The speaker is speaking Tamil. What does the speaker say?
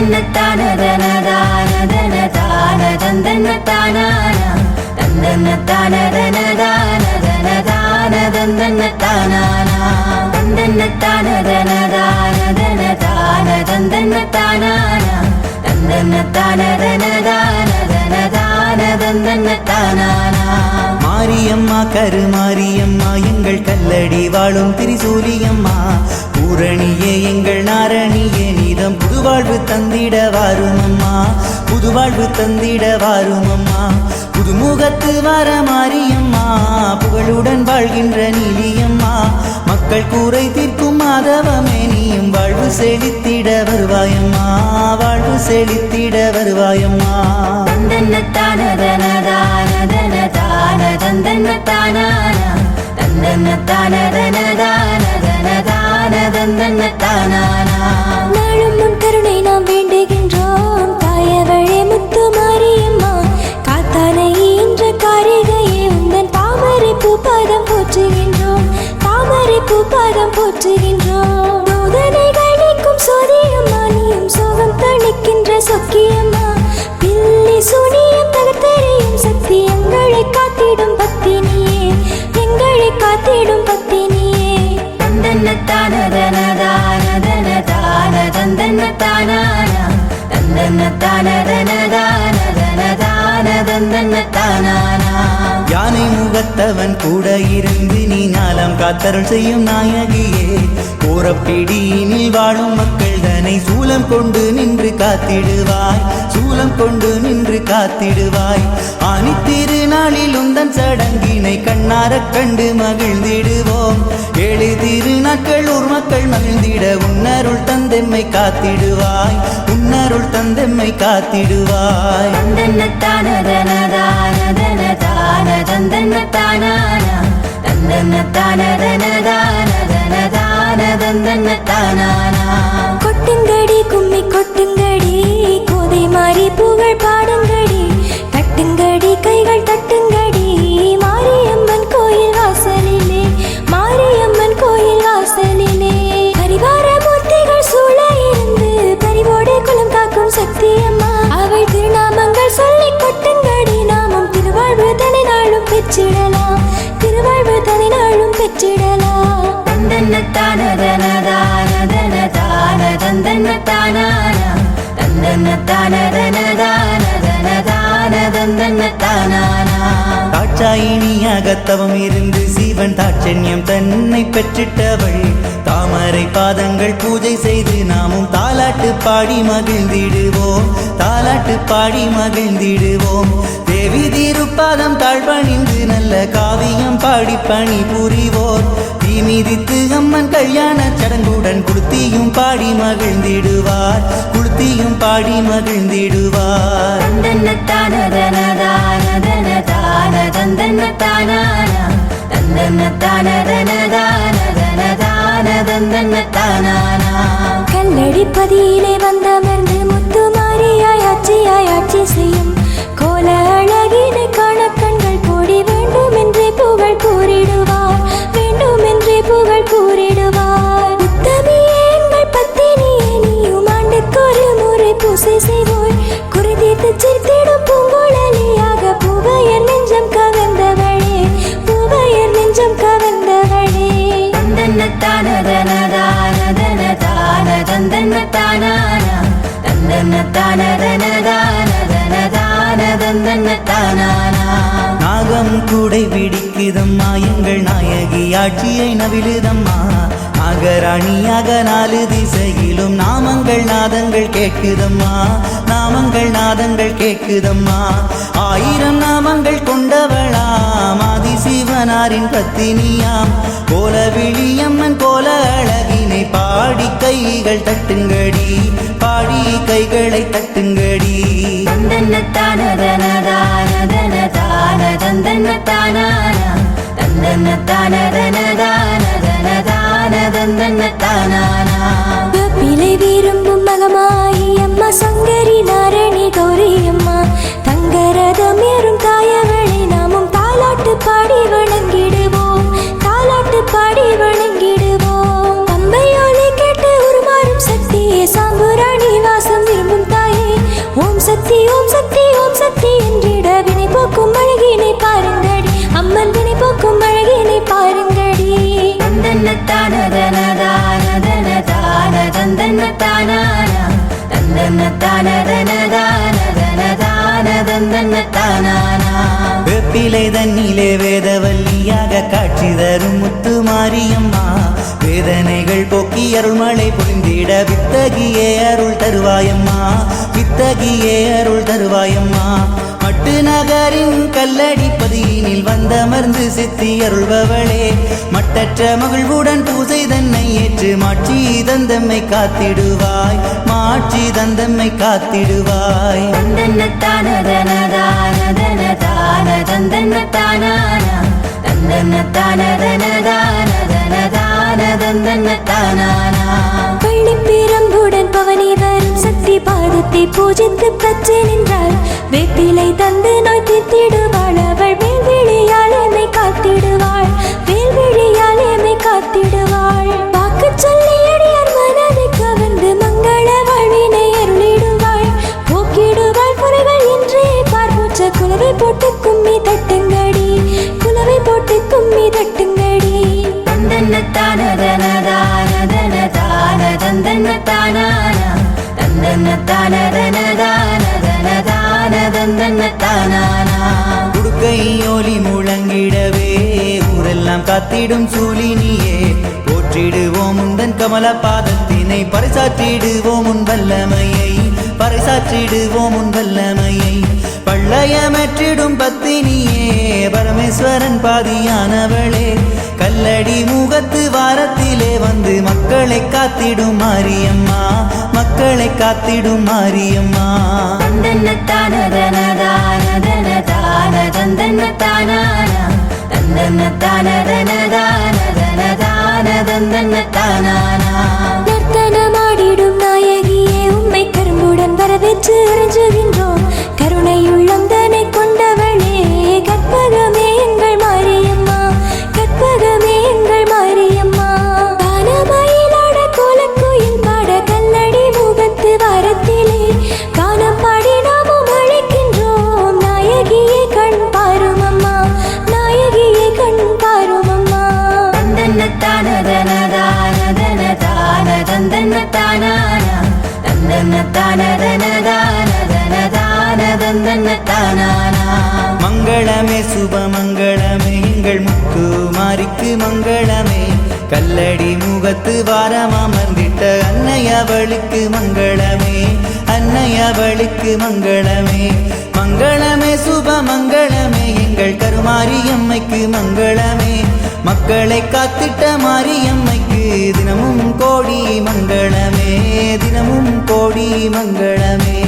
தந்தன்ன தான தான தன தான தந்தன்ன தானானா தான தன தானானா தந்தன்ன தான தான தன தானானா தந்தன்ன தான தான தன தான தந்தன்ன மாரியம்மா கருமாரியம்மா எங்கள் கல்லடி வாழும் திரிசூலியம்மா. பூரணியே எங்கள் நாரணியே நீதம் புதுவாழ்வு தந்திட வாருமம்மா. புதுவாழ்வு தந்திட வாருமம்மா. புதுமுகத்து வர மாரியம்மா. புகழுடன் வாழ்கின்ற நீலியம்மா. மக்கள் கூரை தீர்க்கும் மாதவமே நீயும் வாழ்வு செழித்திட வருவாயம்மா. வாழ்வு செழித்திட வருவாயம்மா. தந்தன்ன தான தன தான தந்தன்ன யானை முகத்தவன் கூட இருந்து நீ நாளம் காத்தருள் செய்யும் நாயகியே. போரப்பிடியினில் வாழும் மக்கள் தன்னை சூலம் கொண்டு நின்று காத்திடுவாய். சூலம் கொண்டு நின்று காத்திடுவாய். ஆனி திருநாளில் உந்தன் சடங்கி காணாரக் கண்டு மகிழ்ந்திடுவோம். ஏழு திருநாட்கள் ஊர் மக்கள் மகிழ்ந்திட உன்னருள் தந்தெம்மை காத்திடுவாய். உன்னருள் தந்தெம்மை காத்திடுவாய். கொட்டுங்கடி கும்மி கொட்டுங்கடி. கோதை மாறி புகழ் பா நாளும் பெற்றிடலாம் தந்தன்ன தான தன தான தன தான தந்தன்ன தானானா தந்தன்ன தான தன தான தன தான தந்தன்ன தானானா தாட்சாயினியாக தவம் இருந்து சீவன் தாட்சண்யம் தன்னை பெற்றிட்டவள் தாமரை பாதங்கள் பூஜை செய்து நாமும் தாலாட்டு பாடி மகிழ்ந்திடுவோம். தாலாட்டு பாடி மகிழ்ந்திடுவோம். தேவி திருப்பாதம் தாழ்வணிந்து நல்ல காவியம் பாடி பணி புரிவோர். தீமிதித்து அம்மன் கல்யாண சடங்குடன் குடுத்தியும் பாடி மகிழ்ந்திடுவார். குடுத்தியும் பாடி மகிழ்ந்திடுவார். தந்தன்ன தான. தந்தன்ன தானானா கல்லடிப்பதியிலே வந்தமர்ந்து முத்து மாறியாய் ஆட்சியாய் ஆட்சி செய்யும் கோல தந்தன்ன தானானா தந்தன்ன தான தன நாகம் கூடை பிடிக்குதம்மா எங்கள் நாயகி ஆட்சியை நவிழுதம்மா அகரணியாக நாலு திசையிலும் நாமங்கள் நாதங்கள் கேட்குதம்மா நாமங்கள் நாதங்கள் கேட்குதம்மா. ஆயிரம் நாமங்கள் கொண்டவளாம் ஆதிசிவனாரின் பத்தினியாம். கோல விழியம்மன் கோல அழகினை பாடி கைகள் தட்டுங்கடி பாடி கைகளை தட்டுங்கடி. தந்தன்ன தான தன ஓம் சக்தி ஓம் சக்தி என்றிட வினை போக்கும் அழகினை பாருங்கடி. அம்மன் வினை போக்கும் அழகினை பாருங்கடி. வேப்பிலை தண்ணிலே வேதவல்லியாக காட்சி தரும் முத்து மாரியம்மா வேதனைகள் போக்கி அருள்மழை பொழிந்திட வித்தகியே அருள் தருவாயம்மா வித்தகியே அருள் தருவாயம்மா. மட்டு நகரின் வந்த வந்தமர்ந்து சித்தி அருள்பவளே மட்டற்ற மகிழ்வுடன் பூசை தன்னை ஏற்று மாட்சி தந்தம்மை காத்திடுவாய் மாட்சி தந்தம்மை காத்திடுவாய். தந்தன தானதன தானதன தான தந்தன தானானா தான தந்தன பள்ளிப்பெரும்புடன் பவனி வரும் சக்தி பாதத்தை பூஜித்து பற்றி நின்றாள் வேப்பிலை தந்து நோய் தீர்த்திடுவாள். அவள் வேல்விழியால் எம்மை காத்திடுவாள். வேல்விழியால் எம்மை காத்திடுவாள். வாக்கு சொல்லி அடியார் மனதை கவர்ந்து மங்கள வாழ்வினை அருளிடுவாள். போக்கிடுவாள் குறைகள் என்றே பார்ப்போச்ச குலவை போட்டு கும்மி தட்டுங்கடி குலவை போட்டு கும்மி தட்டுங்க ஒலி முழங்கிடவே ஊரெல்லாம் காத்திடும் சூழினியே போற்றிடுவோம் உந்தன் கமல பாதத்தினை பறைசாற்றிடுவோம் உன் வல்லமையை. பறைசாற்றிடுவோம் உன் வல்லமையை. பள்ளயமற்றிடும் பத்தினியே பரமேஸ்வரன் பாதியானவளே. பத்து வாரத்திலே வந்து மக்களை காத்திடும் மாரியம்மா மக்களை காத்திடும் மாரியம்மா. நர்த்தனமாடிடும் நாயகியே உம்மை கரும்புடன் வரவேற்று அறிஞ்சுகின்றோம் கருணை உள்ளந்த தான தந்தன தானானா தந்தன தானதன தானதன தான தானானா மங்களமே சுபமங்களமே எங்கள் முக்கு மாறிக்கு மங்களமே. கல்லடி முகத்து வாரமாமர்ந்திட்ட அன்னையவளுக்கு மங்களமே. அன்னையவளுக்கு மங்களமே. மங்களமே சுப மங்களமே எங்கள் கருமாரியம்மைக்கு மங்களமே. மக்களை காத்திட்ட மாரியம்மைக்கு தினமும் கோடி மங்களமே தினமும் கோடி மங்களமே.